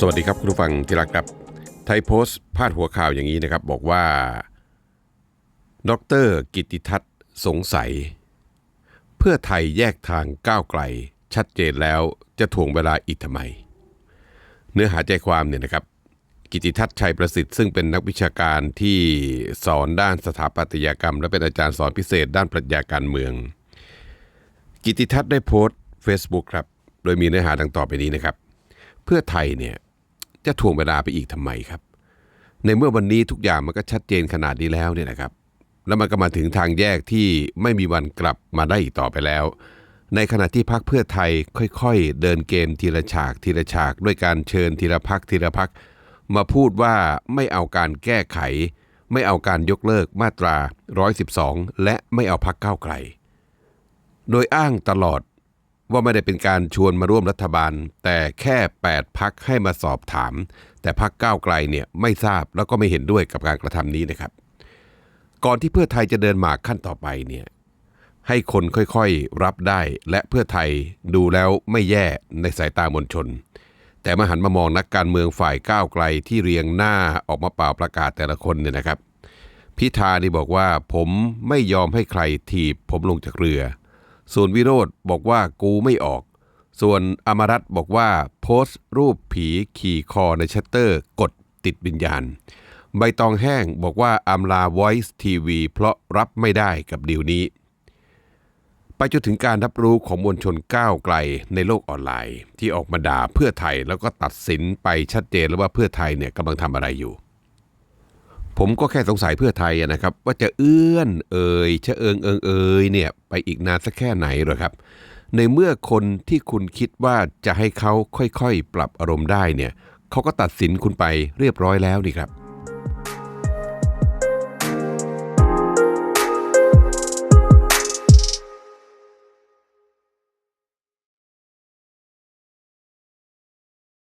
สวัสดีครับคุณผู้ฟังที่รักครับ ไทยโพสต์พาดหัวข่าวอย่างนี้นะครับ บอกว่า ดร กิติทัศน์สงสัย เพื่อไทยแยกทางก้าวไกล ชัดเจนแล้วจะถ่วงเวลาอีกทำไม เนื้อหาใจความเนี่ยนะครับ กิติทัศน์ชัยประสิทธิ์ซึ่งเป็นนักวิชาการที่สอนด้านสถาปัตยกรรม และเป็นอาจารย์สอนพิเศษด้านปรัชญาการเมือง กิติทัศน์ได้โพสต์ Facebook ครับ โดยมีเนื้อหาดังต่อไปนี้นะครับ เพื่อไทยเนี่ย จะถ่วงเวลาไปอีกทำไมครับ ในเมื่อวันนี้ทุกอย่างมันก็ชัดเจนขนาดนี้แล้วเนี่ยนะครับ แล้วมันก็มาถึงทางแยกที่ไม่มีวันกลับมาได้อีกต่อไปแล้ว ในขณะที่พักเพื่อไทยค่อยๆ เดินเกมทีละฉากทีละฉาก ด้วยการเชิญทีละพักทีละพักมาพูดว่าไม่เอาการแก้ไข ไม่เอาการยกเลิกมาตรา 112 และไม่เอาพักเก้าไกล โดยอ้างตลอด ว่าไม่ได้เป็นการชวนมาร่วมรัฐบาล แต่แค่ 8 พักให้มาสอบถาม แต่พักก้าวไกลเนี่ยไม่ทราบแล้วก็ไม่เห็นด้วยกับการกระทำนี้นะครับ ก่อนที่เพื่อไทยจะเดินหมากขั้นต่อไปเนี่ยให้คนค่อยๆรับได้และเพื่อไทยดูแล้วไม่แย่ในสายตามวลชน แต่มาหันมามองนักการเมืองฝ่ายก้าวไกลที่เรียงหน้าออกมาเป่าประกาศแต่ละคนเนี่ยนะครับ พิธานี่บอกว่าผมไม่ยอมให้ใครถีบผมลงจากเรือ ส่วนวิโรธบอกว่ากูไม่ออก ส่วนอมรัตน์บอกว่า โพสต์รูปผีขี่คอในชัตเตอร์ กดติดวิญญาณ ใบตองแห้งบอกว่าอำลา Voice TV เพราะรับไม่ได้กับดีลนี้ ไปจนถึงการรับรู้ของมวลชนก้าวไกลในโลกออนไลน์ ที่ออกมาด่าเพื่อไทยแล้วก็ตัดสินไปชัดเจนแล้วว่าเพื่อไทยเนี่ยกำลังทำอะไรอยู่ ผมก็แค่สงสัยเพื่อไทยนะครับ ว่าจะเอื้อนเอ่ยชะเอิงเอิงเอ่ยเนี่ยไปอีกนานสักแค่ไหนหรอครับ ในเมื่อคนที่คุณคิดว่าจะให้เขาค่อยๆ ปรับอารมณ์ได้เนี่ยเขาก็ตัดสินคุณไปเรียบร้อยแล้วนี่ครับ